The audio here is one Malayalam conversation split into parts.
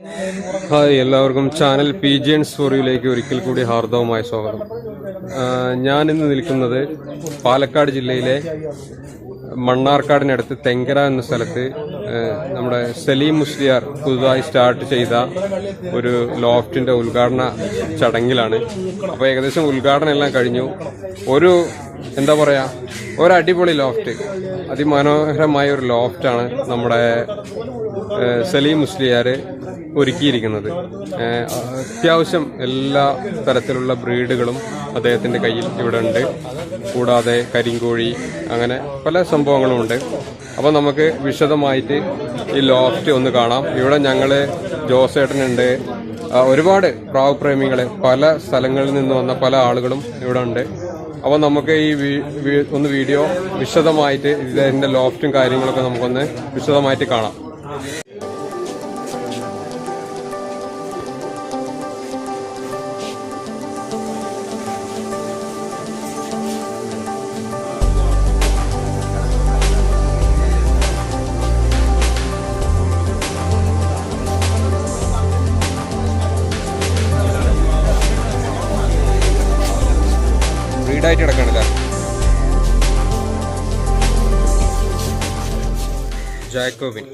ഹായ് എല്ലാവർക്കും ചാനൽ പി ജി എൻ സ്റ്റോറിയിലേക്ക് ഒരിക്കൽ കൂടി ഹാർദവമായ സ്വാഗതം. ഞാൻ ഇന്ന് നിൽക്കുന്നത് പാലക്കാട് ജില്ലയിലെ മണ്ണാർക്കാടിനടുത്ത് തെങ്കര എന്ന സ്ഥലത്ത് നമ്മുടെ സലീം മുസ്ലിയാർ പുതുതായി സ്റ്റാർട്ട് ചെയ്ത ഒരു ലോഫ്റ്റിന്റെ ഉദ്ഘാടന ചടങ്ങിലാണ്. അപ്പോൾ ഏകദേശം ഉദ്ഘാടനം എല്ലാം കഴിഞ്ഞു. ഒരു എന്താ പറയാ ഒരു അടിപൊളി ലോഫ്റ്റ്. അതിമനോഹരമായ ഒരു ലോഫ്റ്റാണ് നമ്മുടെ സലീം മുസ്ലിയാർ ഒരുക്കിയിരിക്കുന്നത്. അത്യാവശ്യം എല്ലാ തരത്തിലുള്ള ബ്രീഡുകളും അദ്ദേഹത്തിന്റെ കയ്യിൽ ഇവിടെ ഉണ്ട്. കൂടാതെ കരിങ്കോഴി അങ്ങനെ പല സംഭവങ്ങളും ഉണ്ട്. അപ്പോൾ നമുക്ക് വിശദമായിട്ട് ഈ ലോഫ്റ്റ് ഒന്ന് കാണാം. ഇവിടെ ഞങ്ങൾ ജോസേട്ടനുണ്ട്. ഒരുപാട് പ്രാവ് പ്രേമികളെ പല സ്ഥലങ്ങളിൽ നിന്ന് വന്ന പല ആളുകളും ഇവിടെ ഉണ്ട്. അപ്പോൾ നമുക്ക് ഈ ഒന്ന് വീഡിയോ വിശദമായിട്ട് ഇതിന്റെ ലോഫ്റ്റും കാര്യങ്ങളൊക്കെ നമുക്കൊന്ന് വിശദമായിട്ട് കാണാം. ബ്രീഡായിട്ട് കിടക്കണില്ല ജാക്കോബിൻ.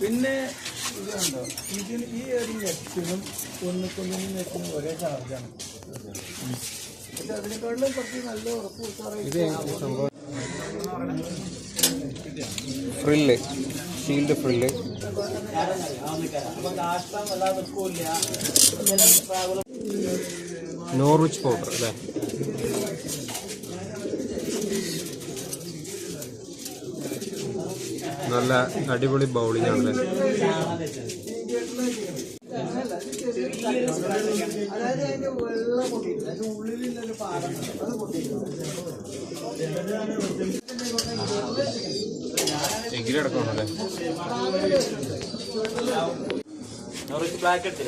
പിന്നെ ഇതുണ്ടോ? ഇതിന് ഈ ഒരു നെറ്റിനും ഒന്നിക്കൊന്നിനും നെറ്റിനും ഒരേ ചാർജാണ്. പക്ഷെ അതിനേക്കാളും കുറച്ച് നല്ല ഉറപ്പ് കൊടുക്കാറായിട്ട് frill shield frill. Norwich pouter അല്ലേ? നല്ല അടിപൊളി ബൗളിംഗ് ആണ് അതായത് അതിന്റെ വെള്ളം പൊട്ടിയില്ല അതിന്റെ അത് പൊട്ടിയില്ല എങ്കിലടക്കമാണല്ലേ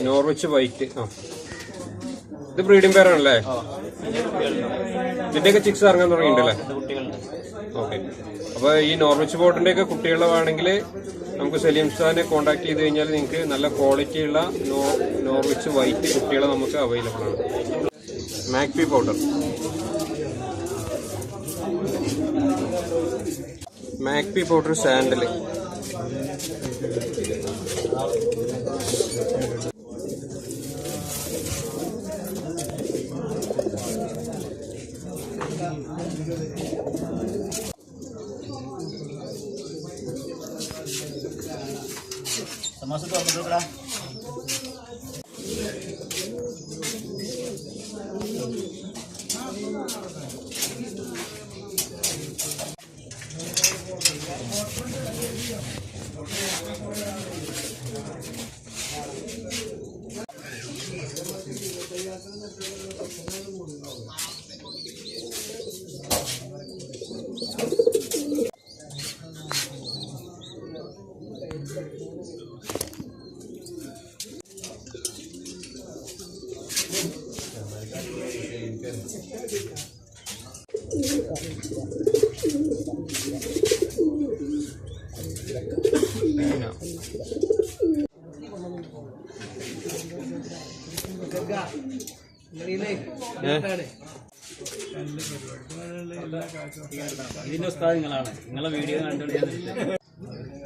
നോർവിച്ച് വൈറ്റ് ആ. ഇത് ബ്രീഡിംഗ് പേരാണല്ലേ ഇതിന്റെയൊക്കെ ചിക്സ് ഇറങ്ങാൻ തുടങ്ങിയിട്ടുണ്ടല്ലേ? ഓക്കെ. അപ്പൊ ഈ നോർവിച്ച് ബോട്ടിന്റെ ഒക്കെ കുട്ടികളാണെങ്കിൽ നമുക്ക് സലീം സാറിനെ കോൺടാക്ട് ചെയ്ത് കഴിഞ്ഞാൽ നിങ്ങൾക്ക് നല്ല ക്വാളിറ്റി ഉള്ള നോ- നോർവിച്ച് വൈറ്റ് കുട്ടികൾ നമുക്ക് അവൈലബിൾ ആണ്. Magpie pouter magpie pouter sandal.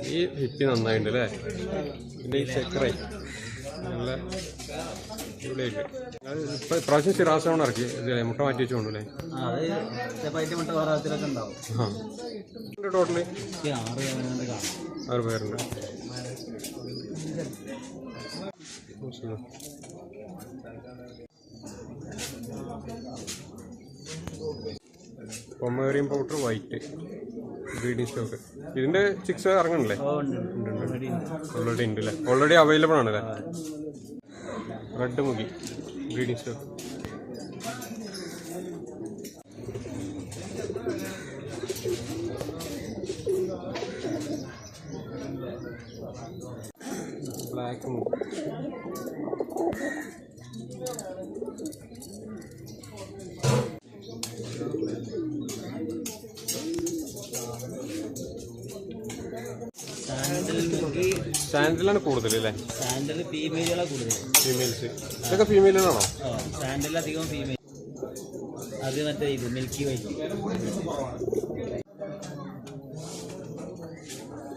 ഈ ഹിപ്പി നന്നായിട്ടുണ്ട് അല്ലേ? പിന്നെ ഈ ചക്കറേ നല്ല അടിപൊളിയായിട്ട് അത് ഇപ്പം പ്രാവശ്യം സ്ഥിരാസമാണ് ഇറക്കി. ഇതിലെ മുട്ട മാറ്റി വെച്ചുകൊണ്ട് അല്ലേ ടോട്ടൽ ആറ് പേരുണ്ട്. Pomeranian pouter white breeding stock. ഇതിന്റെ ചിക്സ് ഇറങ്ങണല്ലേ ഓൾറെഡി ഉണ്ട് അല്ലേ? ഓൾറെഡി അവൈലബിൾ ആണല്ലേ? Red Mukhi breeding stock black മുഖി സാൻഡൽ മുഖി സാൻഡിലാണ് കൂടുതൽ അല്ലേ? സാൻഡൽ ഫീമെയിലുകളാണ് കൂടുതൽ ഫീമെയിൽസ് ഇതൊക്കെ സാൻഡൽ അധികം ഫീമെയിൽ അത് മറ്റേ ഇത് മിൽക്കി വൈറ്റ്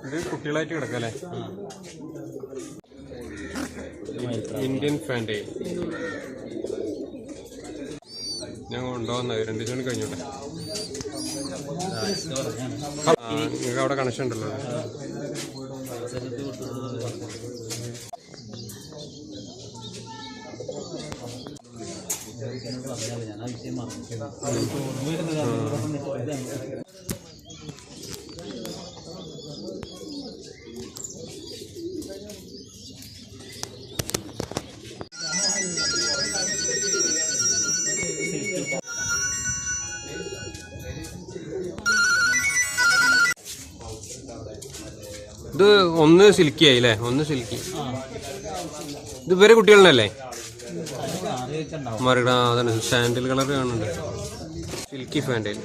ഇത് കുട്ടികളായിട്ട് കിടക്കല്ലേ. ഇന്ത്യൻ ഫാൻഡേ ഞാൻ കൊണ്ടുവന്നത്. രണ്ടു ദിവസം കൂടി കഴിഞ്ഞോട്ടെ ആ, ഇത് പറഞ്ഞാണ്. ആ, അവിടെ കണക്ഷൻ ഉണ്ടല്ലോ. ഞാൻ ആ. വിഷയം ഇത് ഒന്ന് സിൽക്കി ആയില്ലേ ഒന്ന് സിൽക്കി. ഇത് ഇവരെ കുട്ടികളല്ലേ മറുകട അതാണ് സാൻഡിൽ കളർ കാണുന്നുണ്ട്. സിൽക്കി ഫാൻഡിൽ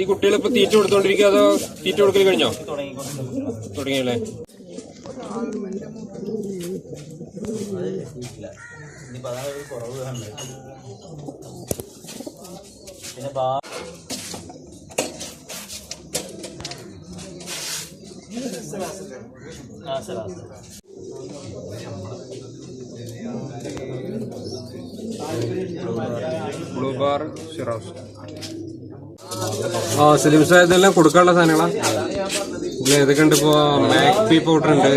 ഈ കുട്ടികളിപ്പോ തീറ്റ കൊടുത്തോണ്ടിരിക്കുക അതോ തീറ്റ കൊടുക്കൽ കഴിഞ്ഞോ? തുടങ്ങിയല്ലേ? ഇനിയിപ്പോ അതാണ് ഒരു കുറവ് കാണുന്നത് പിന്നെ ബാ last last blue bar Shiraz ആ സിലിംസ് സാർ ഇതെല്ലാം കൊടുക്കാനുള്ള സാധനങ്ങളാ? ഇതിൽ ഏതൊക്കെ ഉണ്ട് ഇപ്പോ മാക്സി പൗഡർ ഉണ്ട്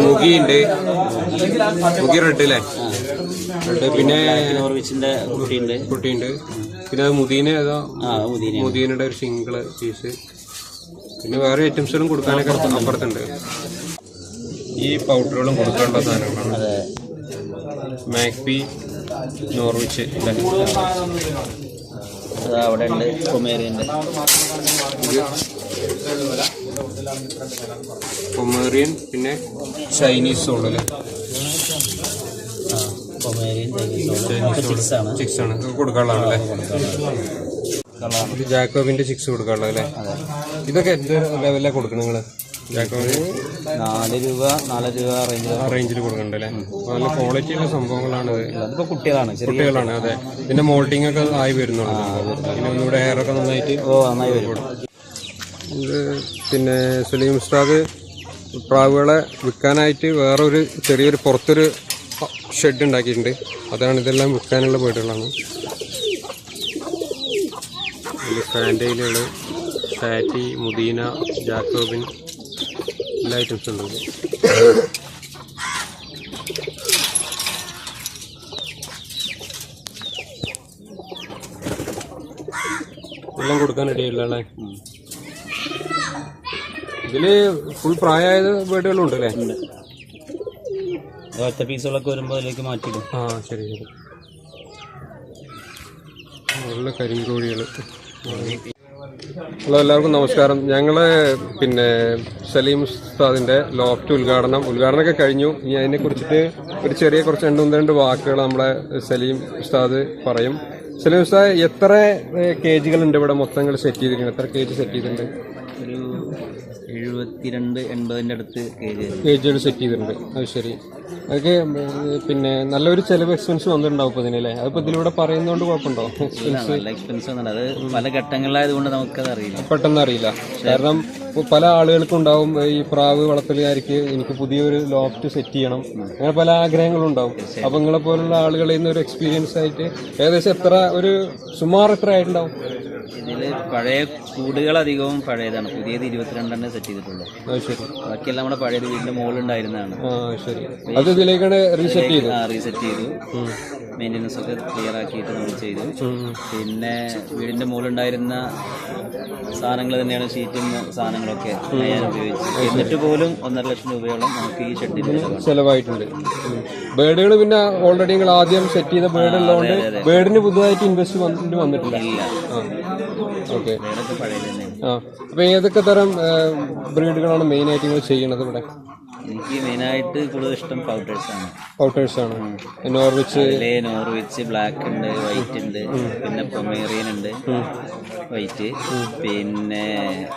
മുഗി ഉണ്ട്. മുഗി റെഡ് അല്ലേ റെഡ് പിന്നെ നോർവിച്ചിന്റെ കുട്ടിയുണ്ട് കുട്ടിയുണ്ട് പിന്നെ അത് മുദീന ഏതോ മുദീനയുടെ ഒരു സിംഗിൾ പീസ് പിന്നെ വേറെ ഐറ്റംസുകളും കൊടുക്കാനൊക്കെ അപ്പുറത്ത് അപ്പുറത്തുണ്ട്. ഈ പൗഡറുകളും കൊടുക്കേണ്ട സാധനങ്ങളാണ്. മാക്പി നോർവിച്ച് അവിടെ ഉണ്ട്. കൊമേറിയുണ്ട് പൊമേറിയൻ പിന്നെ ചൈനീസ് സോൾ അല്ലേ? ചൈനീസ് ചിക്സ് ആണ്. ചിക്സ് ആണ്. കൊടുക്കാനുള്ളതാണല്ലേ ഇത് ജാക്കോബിന്റെ ചിക്സ് കൊടുക്കാനുള്ളത് അല്ലേ ഇതൊക്കെ എന്ത് ലെവലിലാണ് കൊടുക്കണം നിങ്ങൾ? ജാക്കോബിന്? നാല് രൂപ നാല് രൂപ റേഞ്ച് റേഞ്ചിൽ കൊടുക്കണ്ട അല്ലേ? നല്ല ക്വാളിറ്റി ഉള്ള സംഭവങ്ങളാണ് അതിപ്പോ കുട്ടികളാണ് ചെറിയ കുട്ടികളാണ് അതെ. ഇതിന്റെ മോൾട്ടിംഗ് ഒക്കെ ആയി വരുന്നുള്ളൂ. പിന്നെ ഒന്നുകൂടെ ഹെയർ ഒക്കെ നന്നായിട്ട് ഓ നന്നായി വരും. ഇത് പിന്നെ സലീം ഉസ്താദ് പ്രാവുകളെ വിൽക്കാനായിട്ട് വേറൊരു ചെറിയൊരു പുറത്തൊരു ഷെഡ് ഉണ്ടാക്കിയിട്ടുണ്ട്. അതാണ് ഇതെല്ലാം വിൽക്കാനുള്ള വീടുകളാണ്. ഇതിൽ ഫാന്റയിലുകൾ ഫാറ്റി മുദീന ജാക്കോബിൻ എല്ലാ ഐറ്റംസും ഉണ്ട്. എല്ലാം കൊടുക്കാൻ അല്ലേ? ഇതിൽ ഫുൾ പ്രായമായ വീടുകളും ഉണ്ട് അല്ലേ ഒറ്റ പീസുകളൊക്കെ വരുമ്പോൾ അതിലേക്ക് മാറ്റിയിടും. ആ ശരി ശരി. നല്ല കരിങ്കോഴികൾ ഹലോ എല്ലാവർക്കും നമസ്കാരം. ഞങ്ങൾ പിന്നെ സലീം ഉസ്താദിന്റെ ലോഫ്റ്റ് ഉദ്ഘാടനം ഉദ്ഘാടനമൊക്കെ കഴിഞ്ഞു. ഇനി അതിനെ കുറിച്ചിട്ട് ഒരു ചെറിയ കുറച്ച് രണ്ട് ഒന്ന് രണ്ട് വാക്കുകൾ നമ്മളെ സലീം ഉസ്താദ് പറയും. സലീം ഉസ്താദ് എത്ര കെ ജികളുണ്ട് ഇവിടെ മൊത്തങ്ങൾ സെറ്റ് ചെയ്തിട്ടുണ്ട് എത്ര കേജ് സെറ്റ് ചെയ്തിട്ടുണ്ട്? ഒരു എഴുപത്തിരണ്ട് എൺപതിന്റെ അടുത്ത് കെ ജി കെ സെറ്റ് ചെയ്തിട്ടുണ്ട്. അത് ശരി. അതൊക്കെ പിന്നെ നല്ലൊരു ചെലവ് എക്സ്പെൻസ് വന്നിട്ടുണ്ടാവും ഇപ്പൊ ഇതിനല്ലേ അതിപ്പോ ഇതിലൂടെ പറയുന്നതുകൊണ്ട് കുഴപ്പമുണ്ടോ? എക്സ്പെൻസ് നല്ല എക്സ്പെൻസ് ഒന്നുമല്ല അത് പല ഘട്ടങ്ങളിലായത് കൊണ്ട് നമുക്കത് അറിയില്ല. പെട്ടെന്ന് അറിയില്ല കാരണം പല ആളുകൾക്കും ഉണ്ടാവും ഈ പ്രാവ് വളർത്തലുകാർക്ക് എനിക്ക് പുതിയൊരു ലോഫ്റ്റ് സെറ്റ് ചെയ്യണം. അങ്ങനെ പല ആഗ്രഹങ്ങളും ഉണ്ടാവും അപ്പൊ നിങ്ങളെ പോലുള്ള ആളുകളിൽ നിന്ന് ഒരു എക്സ്പീരിയൻസ് ആയിട്ട് ഏകദേശം എത്ര ഒരു സുമാർ എത്ര ആയിട്ടുണ്ടാവും? ഇതിൽ പഴയ കൂടുകൾ അധികവും പഴയതാണ്. പുതിയത് ഇരുപത്തിരണ്ടെണ്ണേ സെറ്റ് ചെയ്തിട്ടുള്ളൂ. ബാക്കിയെല്ലാം നമ്മുടെ പഴയ വീടിന്റെ മുകളിലുണ്ടായിരുന്നതാണ് ആ ശരി. അത് ഇതിലേക്കാണ് റീസെറ്റ് ചെയ്തു റീസെറ്റ് ചെയ്തു. മെയിന്റനൻസ് ഒക്കെ ക്ലിയർ ആക്കിയിട്ട് നമ്മൾ ചെയ്തു. പിന്നെ വീടിന്റെ മുകളിലുണ്ടായിരുന്ന സാധനങ്ങൾ തന്നെയാണ് ഷീറ്റും സാധനങ്ങളൊക്കെ ഞാൻ ഉപയോഗിച്ചത്. എന്നിട്ട് പോലും ഒന്നര ലക്ഷം രൂപയോളം നമുക്ക് ഈ ഷെഡിന് ചിലവായിട്ടുണ്ട്. ബേഡുകൾ പിന്നെ ഓൾറെഡി നിങ്ങൾ ആദ്യം സെറ്റ് ചെയ്ത ബേഡ് ഉള്ളതുകൊണ്ട് ബേഡിന് പുതുതായിട്ട് ഇൻവെസ്റ്റ്മെന്റ് വന്നിട്ടില്ല. ഓക്കെ ആ. അപ്പൊ ഏതൊക്കെ തരം ബ്രീഡുകളാണ് മെയിൻ ആയിട്ട് നിങ്ങൾ ചെയ്യണത് ഇവിടെ? എനിക്ക് മെയിനായിട്ട് കൂടുതൽ ഇഷ്ടം പൗഡേഴ്സ് ആണ്. പൗട്ടേഴ്സ് ആണ്. നോർവിച്ച് നോർവിച്ച് ബ്ലാക്ക് ഉണ്ട് വൈറ്റ് ഉണ്ട് പിന്നെ പൊമേറിയൻ ഉണ്ട് വൈറ്റ് പിന്നെ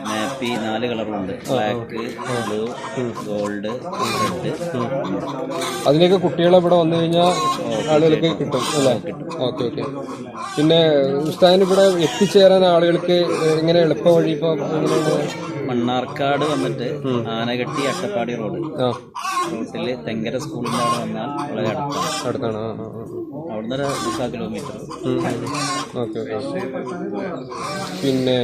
നാപ്പി നാല് കളറുണ്ട് ബ്ലാക്ക് ബ്ലൂ ഗോൾഡ് റെഡ് അതിലേക്ക് കുട്ടികളെ ഇവിടെ വന്നു കഴിഞ്ഞാൽ ആളുകൾക്ക് കിട്ടും. അല്ലേ? Okay okay. പിന്നെ ഉസ്താദിന് ഇവിടെ എത്തിച്ചേരാൻ ആളുകൾക്ക് എങ്ങനെ എളുപ്പ വഴി ഇപ്പൊ എങ്ങനെയാണ് മണ്ണാർക്കാട് വന്നിട്ട് ആനകട്ടി അട്ടപ്പാടി റോഡ്. റോട്ടിൽ തെങ്കര സ്കൂളിന്റെ അവിടെ വന്നാൽ വളരെ അടുത്താണ്. അടുത്താണ്. അവിടുന്ന് ഒരു മുക്കാൽ കിലോമീറ്റർ ഓക്കെ ഓക്കെ. പിന്നെ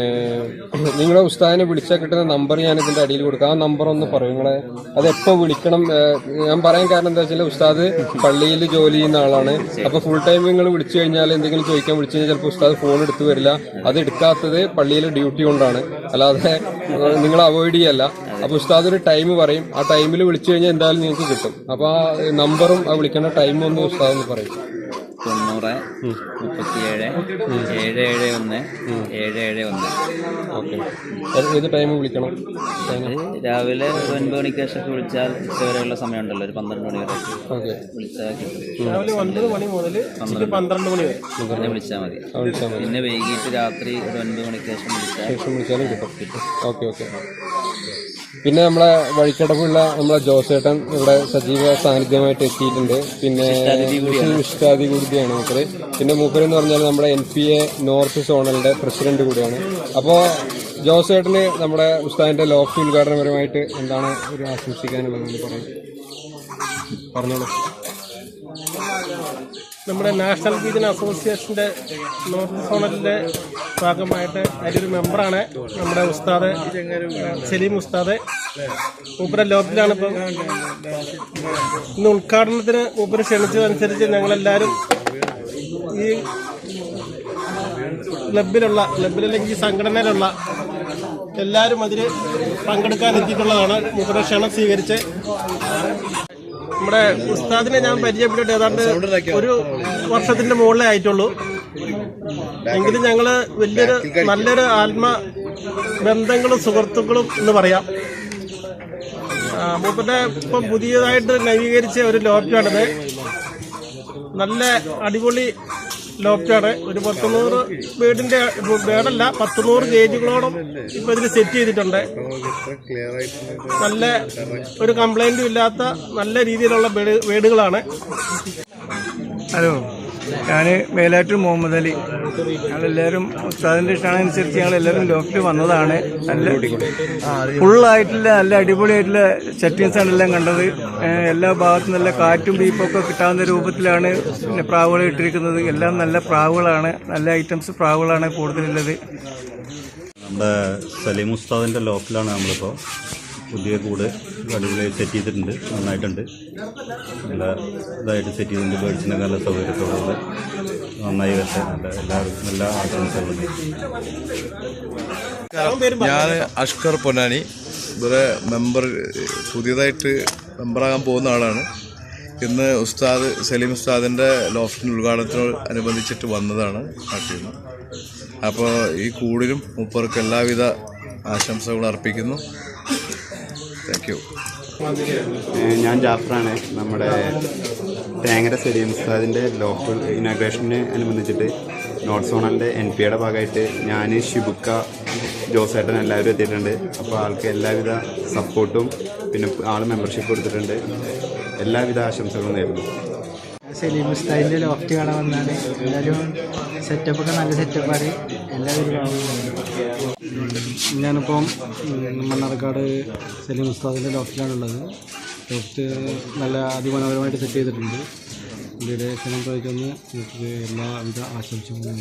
നിങ്ങളെ ഉസ്താദിനെ വിളിച്ചാൽ കിട്ടുന്ന നമ്പർ ഞാൻ ഇതിന്റെ അടിയിൽ കൊടുക്കാം. ആ നമ്പർ ഒന്ന് പറയും നിങ്ങളെ. അത് വിളിക്കണം? ഞാൻ പറയാൻ കാരണം എന്താ വെച്ചാൽ ഉസ്താദ് പള്ളിയിൽ ജോലി ചെയ്യുന്ന ആളാണ്. അപ്പൊ ഫുൾ ടൈം നിങ്ങൾ വിളിച്ചു കഴിഞ്ഞാൽ എന്തെങ്കിലും ചോദിക്കാൻ വിളിച്ചു കഴിഞ്ഞാൽ ചിലപ്പോൾ ഉസ്താദ് ഫോൺ എടുത്തു വരില്ല. അത് എടുക്കാത്തത് പള്ളിയിലെ ഡ്യൂട്ടി കൊണ്ടാണ്. അല്ലാതെ നിങ്ങൾ അവോയ്ഡ് ചെയ്യല്ല. അപ്പോൾ ഉസ്താദ് ഒരു ടൈം പറയും. ആ ടൈമിൽ വിളിച്ചു കഴിഞ്ഞാൽ എന്തായാലും നിങ്ങൾക്ക് കിട്ടും. അപ്പോൾ ആ നമ്പറും ആ വിളിക്കേണ്ട ടൈമും ഒന്ന് ഉസ്താദ് ഒന്ന് പറയും. തൊണ്ണൂറ് മുപ്പത്തിയേഴ് ഏഴ് ഏഴ് ഒന്ന് ഏഴ് ഏഴ് ഒന്ന് ഓക്കെ ഏത് ടൈം? വിളിക്കണം? രാവിലെ ഒരു ഒൻപത് മണിക്ക് ശേഷം വിളിച്ചാൽ ഉച്ചവരെയുള്ള സമയം സമയമുണ്ടല്ലോ ഒരു പന്ത്രണ്ട് മണി വരെ ഓക്കെ. വിളിച്ചാൽ രാവിലെ ഒൻപത് മണി മുതൽ ഉച്ചയ്ക്ക് പന്ത്രണ്ട് മണി. വരെ. വിളിച്ചാൽ മതി. വിളിച്ചാൽ മതി. പിന്നെ വൈകിട്ട് രാത്രി ഒരു ഒൻപത് മണിക്ക് ശേഷം വിളിച്ചാൽ ശേഷം വിളിച്ചാലും കിട്ടും. Okay okay. പിന്നെ നമ്മളെ വഴിക്കടപ്പുള്ള നമ്മളെ ജോസേട്ടൻ ഇവിടെ സജീവ സാന്നിധ്യമായിട്ട് എത്തിയിട്ടുണ്ട്. പിന്നെ വിശിഷ്ടാതി കൂടിയാണ്. മൂപ്പര്. പിന്നെ മൂപ്പര് എന്ന് പറഞ്ഞാൽ നമ്മുടെ എൻ പി എ നോർത്ത് സോണലിന്റെ പ്രസിഡന്റ് കൂടിയാണ്. അപ്പോൾ ജോസേട്ടന് നമ്മുടെ ഉസ്താദിന്റെ ലോഫ്റ്റ് ഉദ്ഘാടനപരമായിട്ട് എന്താണ് ഒരു ആശംസിക്കാനുള്ളതെന്ന് പറയാം? പറഞ്ഞോളൂ. നമ്മുടെ നാഷണൽ ഗീതൻ അസോസിയേഷന്റെ നോർത്ത് സോണലിന്റെ ഭാഗമായിട്ട് അതിലൊരു മെമ്പറാണ് നമ്മുടെ ഉസ്താദ് സലീം ഉസ്താദ്. മൂപ്പര ലോബിലാണ് ഇപ്പം. ഇന്ന് ഉദ്ഘാടനത്തിന് മൂപ്പര് ക്ഷണിച്ചതനുസരിച്ച് ഞങ്ങളെല്ലാവരും ഈ ക്ലബിലുള്ള ക്ലബിലല്ലെങ്കിൽ സംഘടനയിലുള്ള എല്ലാവരും അതിൽ പങ്കെടുക്കാൻ എത്തിയിട്ടുള്ളതാണ്. ക്ഷണം സ്വീകരിച്ച് നമ്മുടെ ഉസ്താദിനെ ഞാൻ പരിചയപ്പെട്ടിട്ട് ഏതാണ്ട് ഒരു വർഷത്തിന്റെ മുകളിലേ ആയിട്ടുള്ളൂ എങ്കിലും ഞങ്ങൾ വലിയൊരു നല്ലൊരു ആത്മ ബന്ധങ്ങളും സുഹൃത്തുക്കളും എന്ന് പറയാം. മൂപ്പന്റെ ഇപ്പം പുതിയതായിട്ട് നവീകരിച്ച ഒരു ലോപ്റ്റാണിത്. നല്ല അടിപൊളി ലോപ്റ്റാണ്. ഒരു പത്തുനൂറ് വീടിന്റെ വീടല്ല പത്തുനൂറ് ഗേജുകളോളം ഇപ്പൊ ഇതിൽ സെറ്റ് ചെയ്തിട്ടുണ്ട്. നല്ല ഒരു കംപ്ലൈന്റും ഇല്ലാത്ത നല്ല രീതിയിലുള്ള വീട്- വീടുകളാണ്. ഹലോ. ഞാൻ മേലാറ്റൂർ മുഹമ്മദ് അലി. ഞങ്ങളെല്ലാവരും ഉസ്താദിന്റെ ഇഷ്ടമനുസരിച്ച് ഞങ്ങൾ എല്ലാവരും ലോഫ്റ്റിൽ വന്നതാണ്. നല്ല ഫുള്ളായിട്ടുള്ള നല്ല അടിപൊളിയായിട്ടുള്ള സെറ്റിങ്സാണ് എല്ലാം കണ്ടത്. എല്ലാ ഭാഗത്തും നല്ല കാറ്റും ബീപ്പൊക്കെ കിട്ടാവുന്ന രൂപത്തിലാണ് പിന്നെ പ്രാവുകൾ ഇട്ടിരിക്കുന്നത്. എല്ലാം നല്ല പ്രാവുകളാണ്. നല്ല ഐറ്റംസ് പ്രാവുകളാണ് കൂടുതലുള്ളത്. നമ്മുടെ സലീം ഉസ്താദിന്റെ ലോക്കിലാണ് നമ്മളിപ്പോൾ പുതിയ കൂട് അടിപൊളി സെറ്റ് ചെയ്തിട്ടുണ്ട്. നന്നായിട്ടുണ്ട്. നല്ല ഇതായിട്ട് സെറ്റ് ചെയ്തിട്ടുണ്ട്. ബേഡ്സിനൊക്കെ നല്ല സൗകര്യത്തോടുകൂടി നന്നായി വരട്ടെ. നല്ല എല്ലാവർക്കും നല്ല ആശംസകളും. ഞാൻ അഷ്കർ പൊന്നാനി. ഇവിടെ മെമ്പർ പുതിയതായിട്ട് മെമ്പറാകാൻ പോകുന്ന ആളാണ്. ഇന്ന് ഉസ്താദ് സലീം ഉസ്താദിന്റെ ലോഫ്റ്റിന്റെ ഉദ്ഘാടനത്തിനോട് അനുബന്ധിച്ചിട്ട് വന്നതാണ് നാട്ടിൽ നിന്ന്. അപ്പോൾ ഈ കൂടിലും മൂപ്പർക്ക് എല്ലാവിധ ആശംസകളും അർപ്പിക്കുന്നു. Thank you. ഞാൻ ജാഫറാണ്. നമ്മുടെ തേങ്ങര സലീം ഉസ്താദിന്റെ ലോക്കൽ ഇനാഗ്രേഷനെ അനുബന്ധിച്ചിട്ട് നോർത്ത് സോണലിന്റെ എൻ പി യുടെ ഭാഗമായിട്ട് ഞാൻ ഷിബുക്ക ജോസേട്ടൻ എല്ലാവരും എത്തിയിട്ടുണ്ട്. അപ്പോൾ ആൾക്ക് എല്ലാവിധ സപ്പോർട്ടും പിന്നെ ആൾ മെമ്പർഷിപ്പ് കൊടുത്തിട്ടുണ്ട്. എല്ലാവിധ ആശംസകളും നേരുന്നു. സലീം ഉസ്താദിന്റെ ലോഫ്റ്റ് കാണാൻ വന്നാണ്. എല്ലാവരും സെറ്റപ്പൊക്കെ നല്ല സെറ്റപ്പാണ് ഞാനിപ്പം മണ്ണാർക്കാട് സലീം ഉസ്താദിന്റെ ലോഫ്റ്റിലാണുള്ളത് ലോഫ്റ്റ് നല്ല അതിമനോഹരമായിട്ട് സെറ്റ് ചെയ്തിട്ടുണ്ട്. ഇന്ത്യയുടെ ക്ഷണം നിങ്ങൾക്ക് എല്ലാവിധ ആശംസകളും